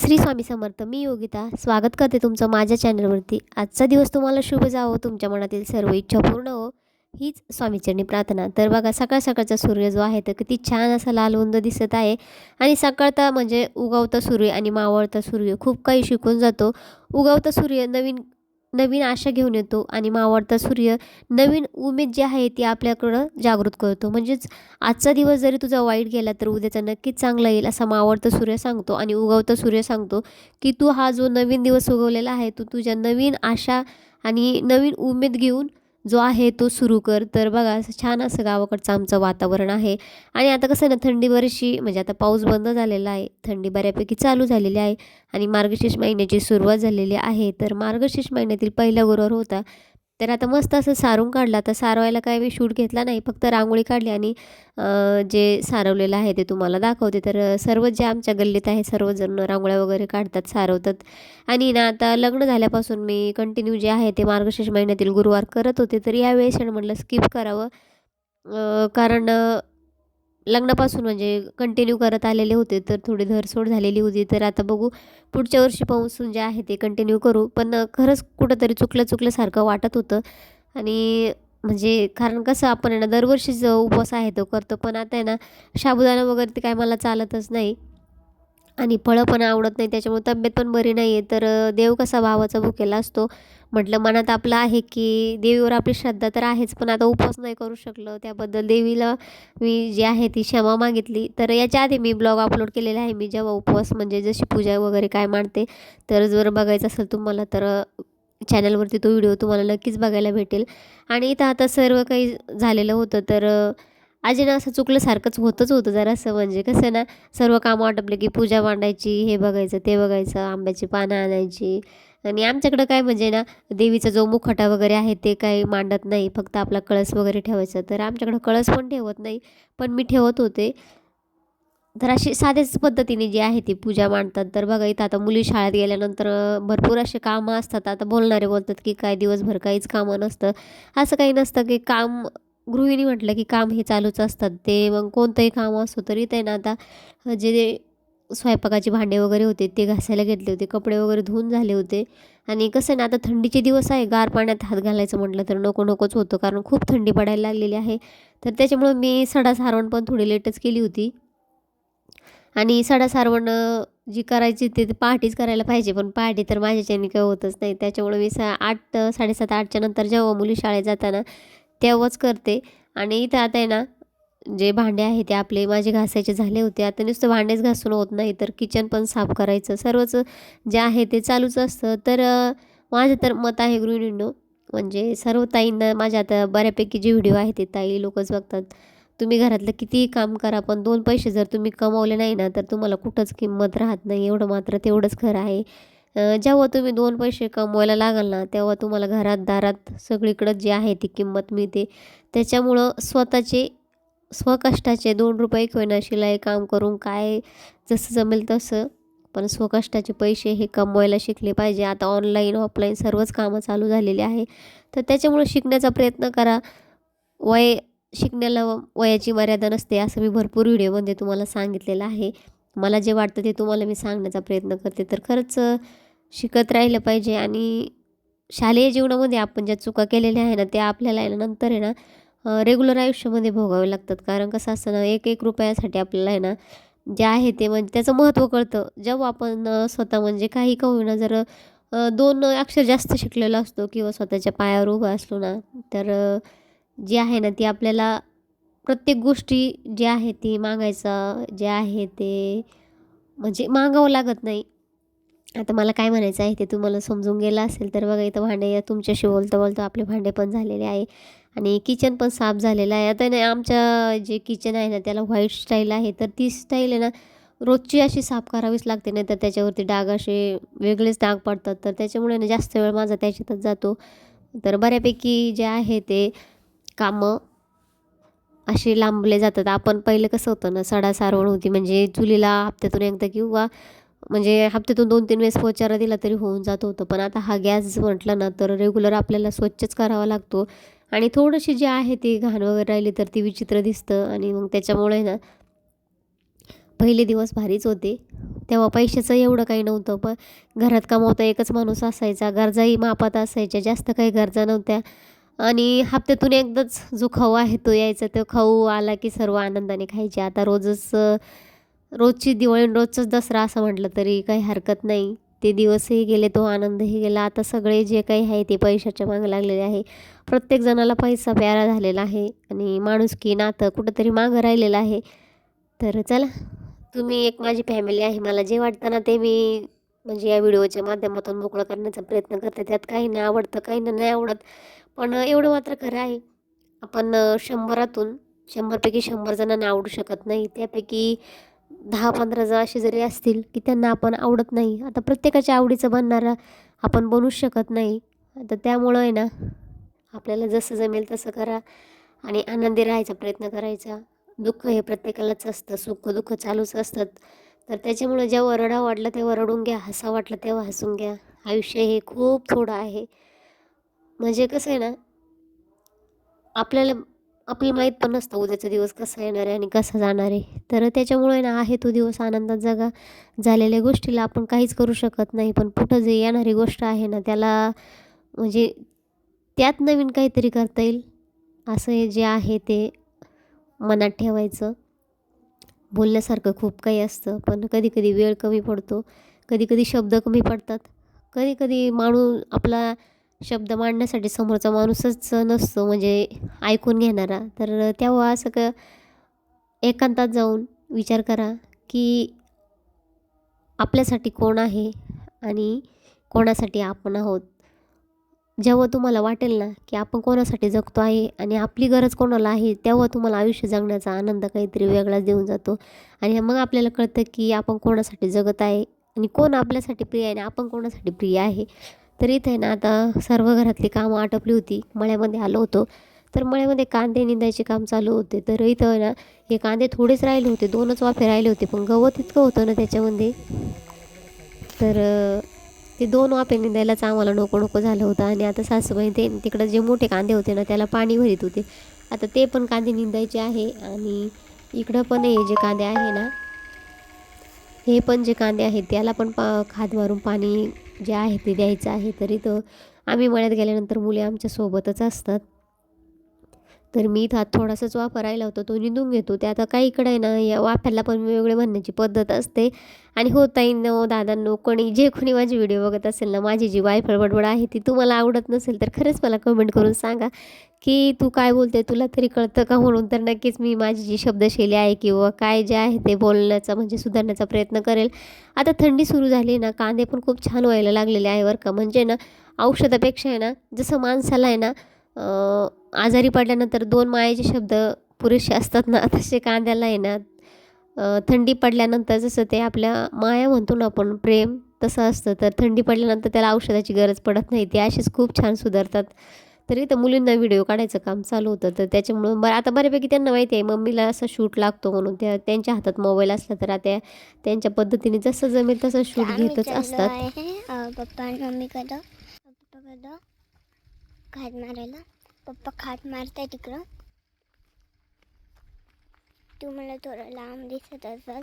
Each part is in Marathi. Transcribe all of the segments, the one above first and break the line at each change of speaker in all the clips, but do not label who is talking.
श्री स्वामी समर्थ मी योगिता. स्वागत करते तुमचं माझ्या चॅनलवरती. आजचा दिवस तुम्हाला शुभ जावो तुमच्या मनातील सर्व इच्छा पूर्ण हो हीच स्वामीचरणी प्रार्थना. तर बघा सकाळ सकाळचा सूर्य जो आहे तर किती छान असा लाल उंद दिसत आहे. आणि सकाळचा म्हणजे उगवता सूर्य आणि मावळता सूर्य खूप काही शिकून जातो. उगवता सूर्य नवीन नवीन आशा घेऊन येतो आणि मावळता सूर्य नवीन उमेद जी आहे ती आपल्याकडं जागृत करतो. म्हणजेच आजचा दिवस जरी तुझा वाईट गेला तर उद्याचा नक्कीच चांगला येईल असा मावळता सूर्य सांगतो आणि उगवता सूर्य सांगतो की तू हा जो नवीन दिवस उगवलेला आहे तू तुझ्या नवीन आशा आणि नवीन उमेद घेऊन जो आहे तो सुरू कर. तर बघा असं छान असं गावाकडचं आमचं वातावरण आहे. आणि आता कसं ना थंडी बरीचशी म्हणजे आता पाऊस बंद झालेला आहे. थंडी बऱ्यापैकी चालू झालेली आहे. आणि मार्गशीर्ष महिन्याची सुरुवात झालेली आहे. तर मार्गशीर्ष महिन्यातील पहिला गुरुवार होता. तर आता मस्त असं सारून काढला. तर सारवायला काय मी शूट घेतला नाही फक्त रांगोळी काढली आणि जे सारवलेलं आहे ते तुम्हाला दाखवते. तर सर्व जे आमच्या गल्लीत आहे सर्वजण रांगोळ्या वगैरे काढतात सारवतात. आणि ना आता लग्न झाल्यापासून मी कंटिन्यू जे आहे ते मार्गशीर्ष महिन्यातील गुरुवार करत होते. तर यावेळेस म्हटलं स्किप करावं. कारण लग्नापासून म्हणजे कंटिन्यू करत आलेले होते तर थोडी धरसोड झालेली होती. तर आता बघू पुढच्या वर्षी पाऊसून जे आहे ते कंटिन्यू करू. पण खरंच कुठंतरी चुकलं चुकल्यासारखं वाटत होतं. आणि म्हणजे कारण कसं आपण आहे ना दरवर्षीच उपवास आहे तो करतो. पण आता आहे ना साबुदाणा वगैरे ते काय मला चालतच नाही. आणि फळं पण आवडत नाही त्याच्यामुळे तब्येत पण बरी नाही आहे तर देव कसा भावाचा भुकेला असतो? म्हटलं मनात आपलं आहे की देवीवर आपली श्रद्धा तर आहेच पण आता उपवास नाही करू शकलं. त्याबद्दल देवीला मी जी आहे ती क्षमा मागितली. तर याच्या आधी मी ब्लॉग अपलोड केलेला आहे. मी जेव्हा उपवास म्हणजे जशी पूजा वगैरे काय मांडते तर जर बघायचं असेल तुम्हाला तर चॅनलवरती तो व्हिडिओ तुम्हाला नक्कीच बघायला भेटेल. आणि इथं आता सर्व काही झालेलं होतं तर आजीनं असं चुकल्यासारखंच होतंच होतं जरासं. म्हणजे कसं ना सर्व कामं आटपले की पूजा मांडायची हे बघायचं ते बघायचं आंब्याची पानं आणायची. आणि आमच्याकडं काय म्हणजे ना देवीचा जो मुखटा वगैरे आहे ते काही मांडत नाही फक्त आपला कळस वगैरे ठेवायचा. तर आमच्याकडं कळस पण ठेवत नाही पण मी ठेवत होते. तर अशी साध्याच पद्धतीने जी आहे ती पूजा मांडतात. तर बघा इथं आता मुली शाळेत गेल्यानंतर भरपूर असे कामं असतात. आता बोलणारे बोलतात की काय दिवसभर काहीच कामं नसतं. असं काही नसतं की काम गृहिणी म्हटलं की काम हे चालूच असतात. ते मग कोणतंही काम असो तरी ते ना आता जे स्वयंपाकाचे भांडे वगैरे होते ते घासायला घेतले होते कपडे वगैरे धुवून झाले होते. आणि कसं ना आता थंडीचे दिवस आहे गार पाण्यात हात घालायचं म्हटलं तर नको नकोच होतं कारण खूप थंडी पडायला लागलेली आहे. तर त्याच्यामुळं मी सडा सारवण पण थोडी लेटच केली होती. आणि सडा सारवण जी करायची ते पहाटेच करायला पाहिजे पण पहाटे तर माझ्याच्याने काही होतच नाही. त्याच्यामुळं मी सा आठ साडेसात आठच्या नंतर जेव्हा मुली शाळेत जाताना तेव्हाच करते. आणि इथं आता आहे ना जे भांडे आहे ते आपले माझे घासायचे झाले होते. आता नुसतं भांडेच घासून होत नाही तर किचन पण साफ करायचं. सर्वच जे आहे ते चालूच असतं. तर माझं तर मत आहे गृहिणींनो म्हणजे सर्व ताईंना माझ्या आता बऱ्यापैकी जे व्हिडिओ आहे ते ताई लोकच बघतात. तुम्ही घरातलं कितीही काम करा पण दोन पैसे जर तुम्ही कमवले नाही ना तर तुम्हाला कुठंच किंमत राहत नाही. एवढं मात्र तेवढंच खरं आहे. जेव्हा तुम्ही दोन पैसे कमवायला लागाल ना तेव्हा तुम्हाला घरात दारात सगळीकडं जे आहे ती किंमत मिळते. त्याच्यामुळं स्वतःचे स्वकष्टाचे दोन रुपये होईना शिलाई काम करून काय जसं जमेल तसं पण स्वकष्टाचे पैसे हे कमवायला शिकले पाहिजे. आता ऑनलाईन ऑफलाईन सर्वच कामं चालू झालेली आहे. तर त्याच्यामुळं शिकण्याचा प्रयत्न करा. वय शिकण्याला वयाची मर्यादा नसते असं मी भरपूर व्हिडिओमध्ये तुम्हाला सांगितलेलं आहे. मला जे वाटतं ते तुम्हाला मी सांगण्याचा प्रयत्न करते. तर खरंच शिकत राहिलं पाहिजे आणि शालेय जीवनामध्ये आपण ज्या चुका केलेल्या आहे ना त्या आपल्याला आहे ना नंतर आहे ना रेग्युलर आयुष्यामध्ये भोगावे लागतात. कारण कसं असतं ना एक एक रुपयासाठी आपल्याला आहे ना जे आहे ते म्हणजे त्याचं महत्त्व कळतं. जेव्हा आपण स्वतः म्हणजे काही का होईना जर दोन अक्षर जास्त शिकलेलो असतो किंवा स्वतःच्या पायावर उभा असलो ना तर जी आहे ना ती आपल्याला प्रत्येक गोष्टी जी आहे ती मागायचं जे आहे ते म्हणजे मागावं लागत नाही. आता मला काय म्हणायचं आहे ते तुम्हाला समजून गेलं असेल तर बघा इथं भांडे तुमच्याशी बोलतो बोलतो आपले भांडे पण झालेले आहे आणि किचन पण साफ झालेलं आहे. आता नाही आमच्या जे किचन आहे ना त्याला व्हाईट स्टाईल आहे तर ती स्टाईल आहे ना रोजची अशी साफ करावीच लागते नाही तर त्याच्यावरती डाग असे वेगळेच डाग पडतात. तर त्याच्यामुळे ना जास्त वेळ माझा त्याच्यातच जातो. तर बऱ्यापैकी जे आहे ते कामं असे लांबले जातात. आपण पहिलं कसं होतं ना सडा सारवण होती. म्हणजे चुलीला हप्त्यातून एकदा किंवा म्हणजे हप्त्यातून दोन तीन वेळेस पोचारा दिला तरी होऊन जात होतं. पण आता हा गॅस म्हटलं ना तर रेग्युलर आपल्याला स्वच्छच करावा लागतो. आणि थोडीशी जी आहे ती घाण वगैरे राहिली तर ती विचित्र दिसतं. आणि मग त्याच्यामुळे ना पहिले दिवस भारीच होते. तेव्हा पैशाचं एवढं काही नव्हतं. पण घरात कमावता एकच माणूस असायचा. गरजाही मापात असायच्या. जास्त काही गरजा नव्हत्या. आणि हप्त्यातून एकदाच जो खाऊ आहे तो यायचा तो खाऊ आला की सर्व आनंदाने खायचे. आता रोजच रोजची दिवाळी आणि रोजचाच दसरा असं म्हटलं तरी काही हरकत नाही. ते दिवसही गेले तो आनंदही गेला. आता सगळे जे काही आहे ते पैशाच्या मागं लागलेले आहे. प्रत्येक जणाला पैसा प्यारा झालेला आहे आणि माणुसकी नातं कुठंतरी मागं राहिलेलं आहे. तर चला तुम्ही एक माझी फॅमिली आहे. मला जे वाटतं ना ते मी म्हणजे या व्हिडिओच्या माध्यमातून मोकळं करण्याचा प्रयत्न करते. त्यात काही नाही आवडतं काही नाही आवडत. पण एवढं मात्र खरं आहे. आपण शंभरातून शंभरपैकी शंभर जणांना आवडू शकत नाही. त्यापैकी दहा पंधरा जण असे जरी असतील की त्यांना आपण आवडत नाही. आता प्रत्येकाच्या आवडीचं बनणारा आपण बनूच शकत नाही. आता त्यामुळं आहे ना आपल्याला जसं जमेल तसं करा आणि आनंदी राहायचा प्रयत्न करायचा. दुःख हे प्रत्येकालाच असतं. सुख दुःख चालूच असतात. तर त्याच्यामुळं जेव्हा रडा वाटलं तेव्हा रडून घ्या. हसा वाटलं तेव्हा हसून घ्या. आयुष्य हे खूप थोडं आहे. म्हणजे कसं आहे ना आपल्याला आपल्याला माहीत पण नसतं उद्याचा दिवस कसा येणार आहे आणि कसा जाणार आहे. तर त्याच्यामुळे ना आहे तो दिवस आनंदात जगा. झालेल्या गोष्टीला आपण काहीच करू शकत नाही पण पुढं जे येणारी गोष्ट आहे ना त्याला म्हणजे त्यात नवीन काहीतरी करता येईल असं हे जे आहे ते मनात ठेवायचं. बोलण्यासारखं खूप काही असतं पण कधी कधी वेळ कमी पडतो कधी कधी शब्द कमी पडतात कधी कधी माणूस आपला शब्द मांडण्यासाठी समोरचा माणूसच नसतो म्हणजे ऐकून घेणारा. तर तेव्हा असं क एकांतात जाऊन विचार करा की आपल्यासाठी कोण आहे आणि कोणासाठी आपण आहोत? जेव्हा तुम्हाला वाटेल ना की आपण कोणासाठी जगतो आहे आणि आपली गरज कोणाला आहे तेव्हा तुम्हाला आयुष्य जगण्याचा आनंद काहीतरी वेगळाच देऊन जातो. आणि मग आपल्याला कळतं की आपण कोणासाठी जगत आहे आणि कोण आपल्यासाठी प्रिय आहे आणि आपण कोणासाठी प्रिय आहे. तर इथे ना आता सर्व घरातली कामं आटपली होती. मळ्यामध्ये आलो होतो. तर मळ्यामध्ये कांदे निंदायचे काम चालू होते. तर इथं ना हे कांदे थोडेच राहिले होते. दोनच वाफे राहिले होते. पण गवत इतकं होतं ना त्याच्यामध्ये. तर ते दोन वाफे निंदायलाच आम्हाला नको नको झालं होतं. आणि आता सासूबाई ते तिकडं जे मोठे कांदे होते ना त्याला पाणी भरीत होते. आता ते पण कांदे निंदायचे आहे. आणि इकडं पण हे जे कांदे आहे ना हे पण जे कांदे आहेत त्याला पण पा खाद मारून पाणी जे आहे ते द्यायचं आहे तरी तो. आम्ही मळ्यात गेल्यानंतर मुले आमच्यासोबतच असतात. तर मी इथं थोडासाच वापर राहिला होता तो निंदून घेतो. ते आता काही इकडे आहे ना या वाफ्याला पण वेगळे म्हणण्याची पद्धत असते. आणि हो ताईंनो दादांनो कोणी जे कोणी माझे व्हिडिओ बघत असेल ना माझी जी वायफळ बडबड आहे ती तुम्हाला आवडत नसेल तर खरंच मला कमेंट करून सांगा की तू काय बोलते तुला तरी कळतं का? म्हणून तर नक्कीच मी माझी जी शब्दशैली आहे किंवा काय जे आहे ते बोलण्याचा म्हणजे सुधारण्याचा प्रयत्न करेल. आता थंडी सुरू झाली ना कांदे पण खूप छान व्हायला लागलेले आहे बरं का. म्हणजे ना औषधापेक्षा आहे ना जसं माणसाला आहे ना आजारी पडल्यानंतर दोन मायेचे शब्द पुरेसे असतात ना तसे कांद्याला आहे ना अं, थंडी पडल्यानंतर जसं ते आपल्या माया म्हणतो ना आपण प्रेम तसं असतं. तर थंडी पडल्यानंतर त्याला औषधाची गरज पडत नाही. ते असेच खूप छान सुधारतात. तरी तर मुलींना व्हिडिओ काढायचं काम चालू होतं. तर त्याच्यामुळं बरं आता बऱ्यापैकी त्यांना माहिती आहे मम्मीला असं शूट लागतो म्हणून. त्या त्यांच्या हातात मोबाईल असला तर आता त्यांच्या पद्धतीने जसं जमेल तसं शूट घेतच असतात.
पप्पा आणि पप्पाकडं. खाट मारायला. पप्पा मारत मारताय तिकडं. तू मला थोडं लांब दिसत असाल.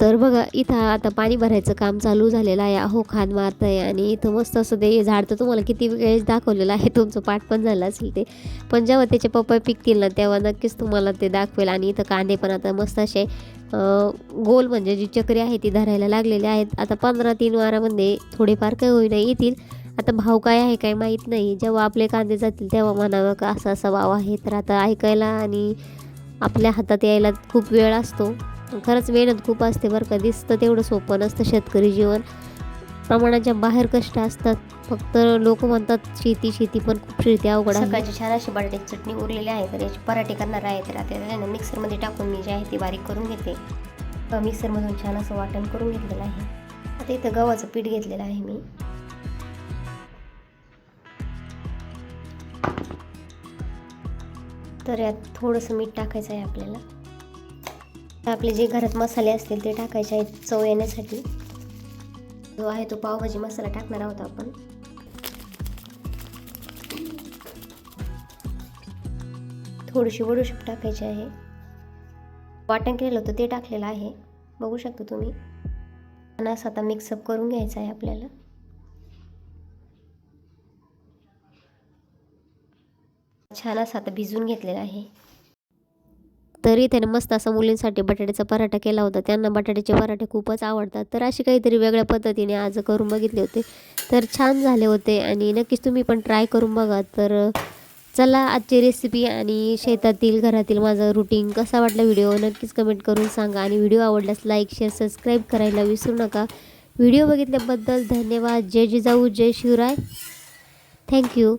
तर बघा इथं आता पाणी भरायचं काम चालू झालेलं आहे. अहो खान मारत आहे आणि इथं मस्त असं ते झाड तर तुम्हाला किती वेळेस दाखवलेलं आहे. तुमचं पाठ पण झालं असेल ते. पण जेव्हा त्याचे पप्पा पिकतील ना तेव्हा नक्कीच तुम्हाला ते दाखवेल. आणि इथं कांदे पण आता मस्त असे गोल म्हणजे जी चक्री आहे ती धरायला लागलेली आहेत. आता पंधरा तीन वारामध्ये थोडेफार काही होईना येतील. आता भाव काय आहे काय माहीत नाही. जेव्हा आपले कांदे जातील तेव्हा म्हणावं का असा असा भाव आहे. तर आता ऐकायला आणि आपल्या हातात यायला खूप वेळ असतो. खरंच मेहनत खूप असते बरं का. दिसतं तेवढं सोपं नसतं शेतकरी जीवन. प्रमाणाच्या बाहेर कष्ट असतात. फक्त लोक म्हणतात शेती शेती पण खूप शेती अवघड आहे. सकाळची छान अशी बटाट्याची चटणी उरलेली आहे तर याची पराठे करणार आहे तर आता त्याला मिक्सरमध्ये टाकून मी जे आहे ती बारीक करून घेते. मिक्सरमधून छान असं वाटण करून घेतलेलं आहे. आता इथं गव्हाचं पीठ घेतलेलं आहे मी. तर यात थोडंसं मीठ टाकायचं आहे आपल्याला. आपले जे घरात मसाले असतील ते टाकायचे आहेत चव येण्यासाठी. जो आहे तो पावभाजी मसाला टाकणार आहोत आपण. थोडीशी बडूशेप टाकायची आहे. वाटण केलेलं होतं ते टाकलेलं आहे. बघू शकता तुम्ही. आणि असं आता मिक्सअप करून घ्यायचं आहे आपल्याला. छान असं आता भिजून घेतलेलं आहे. तरी त्याने मस्त असा मुलींसाठी बटाट्याचा पराठा केला होता. त्यांना बटाट्याचे पराठे खूपच आवडतात. तर अशी काहीतरी वेगळ्या पद्धतीने आज करून बघितले होते. तर छान झाले होते आणि नक्कीच तुम्ही पण ट्राय करून बघा. तर चला आजची रेसिपी आणि शेतातील घरातील माझं रुटीन कसा वाटला व्हिडिओ नक्कीच कमेंट करून सांगा. आणि व्हिडिओ आवडल्यास लाईक शेअर सबस्क्राईब करायला विसरू नका. व्हिडिओ बघितल्याबद्दल धन्यवाद. जय जिजाऊ जय शिवराय. Thank you